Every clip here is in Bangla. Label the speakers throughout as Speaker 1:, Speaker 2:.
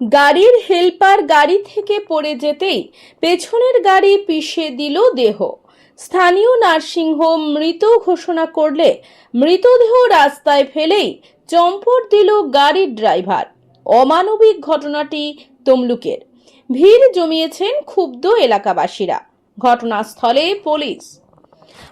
Speaker 1: গাড়ির হেল্পার গাড়ি থেকে পড়ে যেতেই পেছনের গাড়ি পিষে দিল দেহ। স্থানীয় নার্সিংহোম মৃত ঘোষণা করলে মৃতদেহ রাস্তায় ফেলেই চম্পট দিল গাড়ির ড্রাইভার। অমানবিক ঘটনাটি তমলুকের। ভিড় জমিয়েছেন ক্ষুব্ধ এলাকাবাসীরা। ঘটনাস্থলে পুলিশ।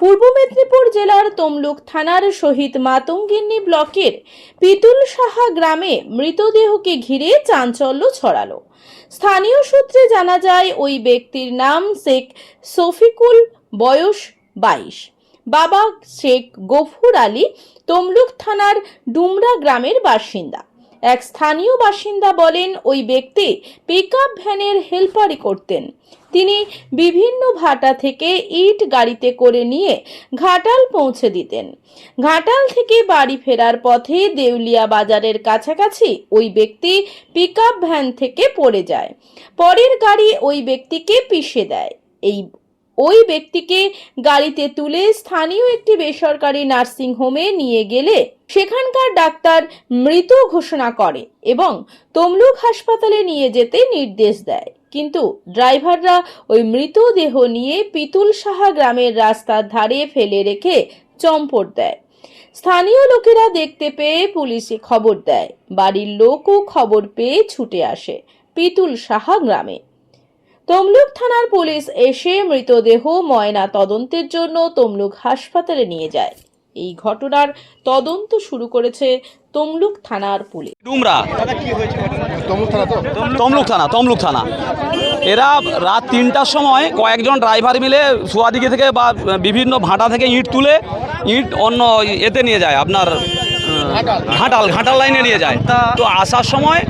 Speaker 1: পূর্ব মেদিনীপুর জেলার তমলুক থানার শহীদ মাতঙ্গিন্নি ব্লকের পিতুল সাহা গ্রামে মৃতদেহকে ঘিরে চাঞ্চল্য ছড়ালো। স্থানীয় সূত্রে জানা যায়, ওই ব্যক্তির নাম শেখ সফিকুল বয়স বাইশ। বাবা শেখ গফুর আলী, তমলুক থানার ডুমরা গ্রামের বাসিন্দা। এক স্থানীয় বাসিন্দা বলেন, ওই ব্যক্তি পিকআপ ভ্যানের হেল্পারি করতেন। তিনি বিভিন্ন ভাটা থেকে ইট গাড়িতে করে নিয়ে ঘাটাল পৌঁছে দিতেন। ঘাটাল থেকে বাড়ি ফেরার পথে দেউলিয়া বাজারের কাছাকাছি ওই ব্যক্তি পিকআপ ভ্যান থেকে পড়ে যায়। পরের গাড়ি ওই ব্যক্তিকে পিষে দেয়। এই, ওই ব্যক্তিকে গাড়িতে তুলে স্থানীয় একটি বেসরকারি নার্সিং হোমে নিয়ে গেলে সেখানকার ডাক্তার মৃত ঘোষণা করে এবং তমলুক হাসপাতালে নিয়ে যেতে নির্দেশ দেয়। কিন্তু ড্রাইভাররা ওই মৃতদেহ নিয়ে পিতুল সাহা গ্রামের রাস্তার ধারে ফেলে রেখে চম্পট দেয়। স্থানীয় লোকেরা দেখতে পেয়ে পুলিশে খবর দেয়। বাড়ির লোকও খবর পেয়ে ছুটে আসে পিতুল সাহা গ্রামে। তমলুক থানার পুলিশ এসে মৃতদেহ ময়না তদন্তের জন্য তমলুক হাসপাতালে নিয়ে যায়। এই ঘটনার তদন্ত শুরু করেছে তমলুক থানার পুলিশ।
Speaker 2: ডুমরা।
Speaker 3: তমলুক থানা
Speaker 2: তমলুক থানা তমলুক থানা। এরা রাত তিনটার সময় কয়েকজন ড্রাইভার মিলে সুয়াদিকে থেকে বা বিভিন্ন ভাটা থেকে ইট তুলে ইট অন্য এতে নিয়ে যায় আপনার ঘাটাল ঘাটাল লাইনে নিয়ে যায়। তো আসার সময়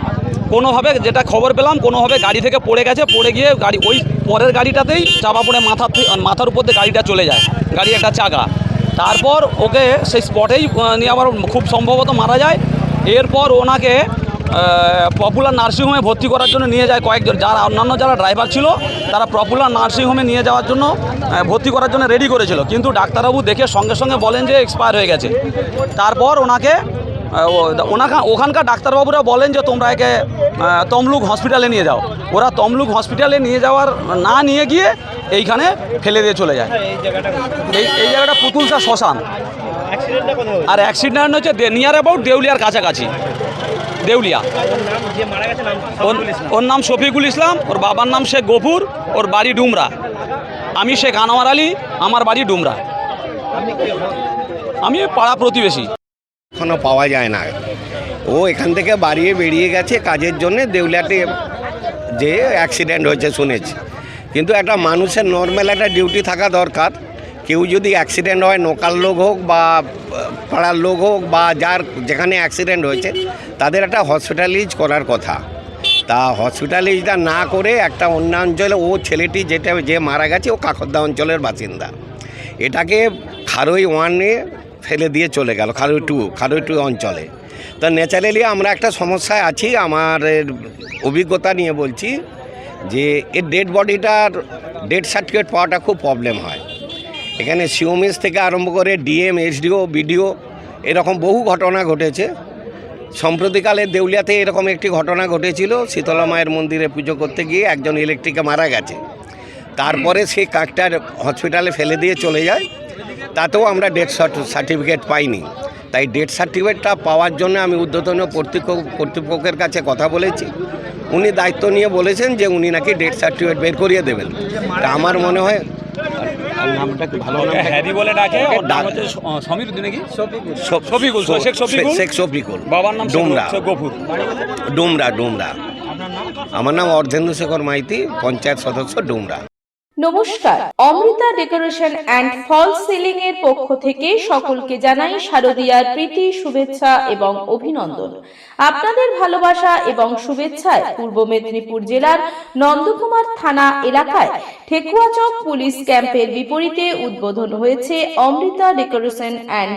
Speaker 2: কোনোভাবে যেটা খবর পেলাম কোনোভাবে গাড়ি থেকে পড়ে গেছে পড়ে গিয়ে গাড়ি ওই পরের গাড়িটাতেই চাপা পড়ে মাথার থে- মাথার উপর দিয়ে গাড়িটা চলে যায়। গাড়ি একটা চাকা। তারপর ওকে সেই স্পটেই নিয়ে আবার খুব সম্ভবত মারা যায়। এরপর ওনাকে পপুলার নার্সিংহোমে ভর্তি করার জন্য নিয়ে যায় কয়েকজন। যারা অন্যান্য যারা ড্রাইভার ছিল, তারা পপুলার নার্সিংহোমে নিয়ে যাওয়ার জন্য ভর্তি করার জন্য রেডি করেছিল। কিন্তু ডাক্তারবাবু দেখে সঙ্গে সঙ্গে বলেন যে এক্সপায়ার হয়ে গেছে। তারপর ওনাকে ওনাকা, ওখানকার ডাক্তারবাবুরা বলেন যে তোমরা একে তমলুক হসপিটালে নিয়ে যাও। ওরা তমলুক হসপিটালে নিয়ে যাওয়ার, না নিয়ে গিয়ে এইখানে ফেলে দিয়ে চলে যায়। এই এই জায়গাটা পুতুলসা শ্মশান। আর অ্যাক্সিডেন্ট হচ্ছে নিয়ার অ্যাবাউট দেউলিয়ার কাছাকাছি। দেউলিয়া। ওর নাম শফিকুল ইসলাম, ওর বাবার নাম শেখ গফুর, ওর বাড়ি ডুমরা। আমি শেখ আনোয়ার আলী, আমার বাড়ি ডুমরা। আমি পাড়া প্রতিবেশী।
Speaker 3: এখনও পাওয়া যায় না। ও এখান থেকে বাড়িয়ে বেরিয়ে গেছে কাজের জন্য, দেউলিয়াতে যে অ্যাক্সিডেন্ট হয়েছে শুনেছি। কিন্তু একটা মানুষের নর্মাল একটা ডিউটি থাকা দরকার। কেউ যদি অ্যাক্সিডেন্ট হয় লোকাল লোক হোক বা পাড়ার লোক হোক বা যার যেখানে অ্যাক্সিডেন্ট হয়েছে, তাদের একটা হসপিটালাইজ করার কথা। তা হসপিটালাইজটা না করে একটা অন্য অঞ্চলে ও ছেলেটি যেটা, যে মারা গেছে, ও কাকদ্দা অঞ্চলের বাসিন্দা। এটাকে খারই ওয়ানে ফেলে দিয়ে চলে গেল খারই টু খারই টু অঞ্চলে। তো ন্যাচারালি আমরা একটা সমস্যায় আছি, আমার অভিজ্ঞতা নিয়ে বলছি যে এর ডেড বডিটার ডেড সার্টিফিকেট পাওয়াটা খুব প্রবলেম হয়। এখানে সিওমিস থেকে আরম্ভ করে ডিএম এসডিও বিডিও এরকম বহু ঘটনা ঘটেছে। সম্প্রতিকালে দেউলিয়াতে এরকম একটি ঘটনা ঘটেছিল, শীতলা মায়ের মন্দিরে পুজো করতে গিয়ে একজন ইলেকট্রিকে মারা গেছে। তারপরে সে কাকটার হসপিটালে ফেলে দিয়ে চলে যায়। তাতেও আমরা ডেথ সার্টিফিকেট পাইনি। তাই ডেথ সার্টিফিকেটটা পাওয়ার জন্য আমি কর্তৃপক্ষ কর্তৃপক্ষের কাছে কথা বলেছি। উনি দায়িত্ব নিয়ে বলেছেন যে উনি নাকি ডেথ সার্টিফিকেট বের করিয়ে দেবেন। তা আমার মনে হয় ডুমরা। ডুমরা আমার নাম অর্ধেন্দু শেখর মাইতি পঞ্চায়েত সদস্য ডুমরা।
Speaker 1: নমস্কার। Amrita decoration and fall ceiling এর পক্ষ থেকে সকলকে জানাই শারদীয়ার প্রীতি, শুভেচ্ছা এবং অভিনন্দন। আপনাদের ভালোবাসা এবং শুভেচ্ছায় পূর্ব মেদিনীপুর জেলার নন্দকুমার থানা এলাকায় ঠেকুয়াচক পুলিশ ক্যাম্পের বিপরীতে উদ্বোধন হয়েছে Amrita decoration and